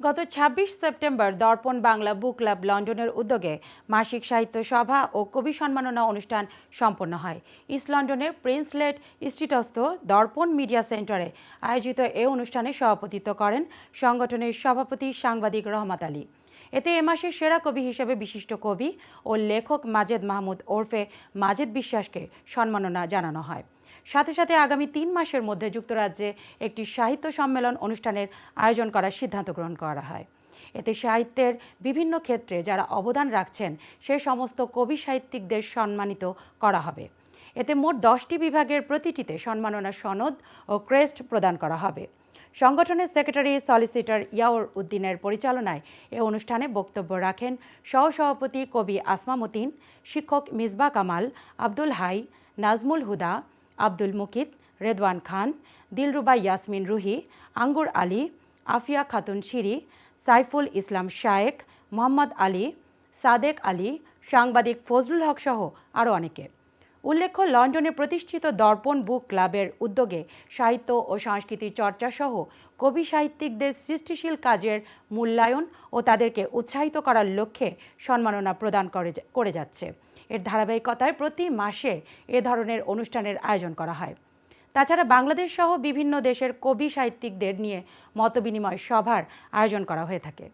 গত ২৬ সেপ্টেম্বর দর্পণ বাংলা বুক ক্লাব লন্ডনের উদ্যোগে মাসিক সাহিত্য সভা ও কবি সম্মাননা অনুষ্ঠান সম্পন্ন হয়। ইস্ট লন্ডনের প্রিন্সলেট স্ট্রিটস্থ দর্পণ মিডিয়া সেন্টারে আয়োজিত এ অনুষ্ঠানে সভাপতিত্ব করেন সংগঠনের সভাপতি সাংবাদিক রহমত আলী। এতে এ মাসের সেরা কবি হিসেবে বিশিষ্ট কবি ও লেখক মাজেদ মাহমুদ ওরফে মাজেদ বিশ্বাসকে সম্মাননা জানানো হয়। সাথে সাথে আগামী তিন মাসের মধ্যে যুক্তরাজ্যে একটি সাহিত্য সম্মেলন অনুষ্ঠানের আয়োজন করার সিদ্ধান্ত গ্রহণ করা হয়। এতে সাহিত্যের বিভিন্ন ক্ষেত্রে যারা অবদান রাখছেন, সে সমস্ত কবি সাহিত্যিকদের সম্মানিত করা হবে। এতে মোট দশটি বিভাগের প্রতিটিতে সম্মাননা সনদ ও ক্রেস্ট প্রদান করা হবে। সংগঠনের সেক্রেটারি সলিসিটর ইয়াউর উদ্দিনের পরিচালনায় এ অনুষ্ঠানে বক্তব্য রাখেন সহসভাপতি কবি আসমা মতিন শিক্ষক মিসবা কামাল, আব্দুল হাই, নাজমুল হুদা, আব্দুল মুকিত, রেদওয়ান খান, দিলরুবা ইয়াসমিন রুহি, আঙ্গুর আলী, আফিয়া খাতুন শিরি, সাইফুল ইসলাম শায়েক, মোহাম্মদ আলী, সাদেক আলী, সাংবাদিক ফজলুল হক সহ আরও অনেকে। উল্লেখ্য, লন্ডনে প্রতিষ্ঠিত দর্পণ বুক ক্লাবের উদ্যোগে সাহিত্য ও সংস্কৃতি চর্চা সহ কবি সাহিত্যিকদের সৃষ্টিশীল কাজের মূল্যায়ন ও তাদেরকে উৎসাহিত করার লক্ষ্যে সম্মাননা প্রদান করে করে যাচ্ছে। এর ধারাবাহিকতায় প্রতি মাসে এ ধরনের অনুষ্ঠানের আয়োজন করা হয়। তাছাড়া বাংলাদেশ সহ বিভিন্ন দেশের কবি সাহিত্যিকদের নিয়ে মতবিনিময় সভার আয়োজন করা হয়ে থাকে।